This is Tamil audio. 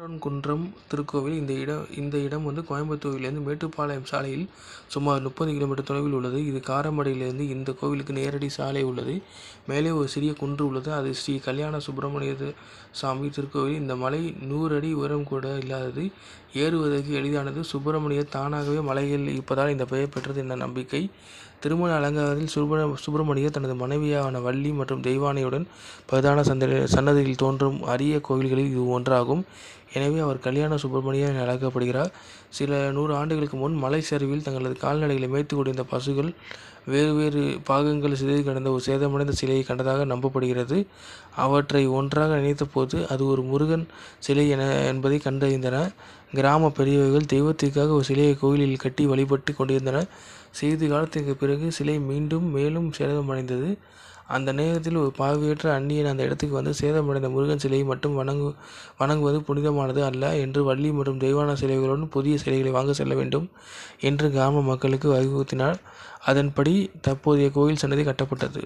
குன்றம் திருக்கோவில் இந்த இடம் இந்த இடம் வந்து கோயம்புத்தூரிலிருந்து மேட்டுப்பாளையம் சாலையில் சுமார் முப்பது கிலோமீட்டர் தொலைவில் உள்ளது. இது காரமடையிலிருந்து இந்த கோவிலுக்கு நேரடி சாலை உள்ளது. மேலே ஒரு சிறிய குன்று உள்ளது. அது ஸ்ரீ கல்யாண சுப்பிரமணிய சாமி திருக்கோவில். இந்த மலை நூறு அடி உயரம் கூட இல்லாதது. ஏறுவதற்கு எளிதானது. சுப்பிரமணியர் தானாகவே மலையில் இருப்பதால் இந்த பெயர் பெற்றது என்ற நம்பிக்கை. திருமண அலங்காரத்தில் சுப்ர சுப்பிரமணியர் தனது மனைவியான வள்ளி மற்றும் தெய்வானையுடன் பிரதான சந்ததி சன்னதியில் தோன்றும் அரிய கோவில்களில் இது ஒன்றாகும். எனவே அவர் கல்யாண சுப்பிரமணியன் என அழைக்கப்படுகிறார். சில நூறு ஆண்டுகளுக்கு முன் மலை சரிவில் தங்களது கால்நடைகளை மேய்த்து கொண்டிருந்த பசுகள் வேறு வேறு பாகங்கள் சிதறி கிடந்த ஒரு சேதமடைந்த சிலையை கண்டதாக நம்பப்படுகிறது. அவற்றை ஒன்றாக நினைத்தபோது அது ஒரு முருகன் சிலை என என்பதை கண்டறிந்தன. கிராம பெரியவர்கள் தெய்வத்திற்காக ஒரு சிலையை கோயிலில் கட்டி வழிபட்டு கொண்டிருந்தனர். சிறிது காலத்திற்கு பிறகு சிலை மீண்டும் மேலும் சேதமடைந்தது. அந்த நேரத்தில் ஒரு பார்வையற்ற அந்நியன் அந்த இடத்துக்கு வந்து சேதமடைந்த முருகன் சிலையை மட்டும் வணங்கு வணங்குவது புனிதமானது அல்ல என்று வள்ளி மற்றும் தெய்வான சிலைகளுடன் புதிய சிலைகளை வாங்க செல்ல வேண்டும் என்று கிராம மக்களுக்கு அறிவுறுத்தினார். அதன்படி தற்போதைய கோயில் சன்னதி கட்டப்பட்டது.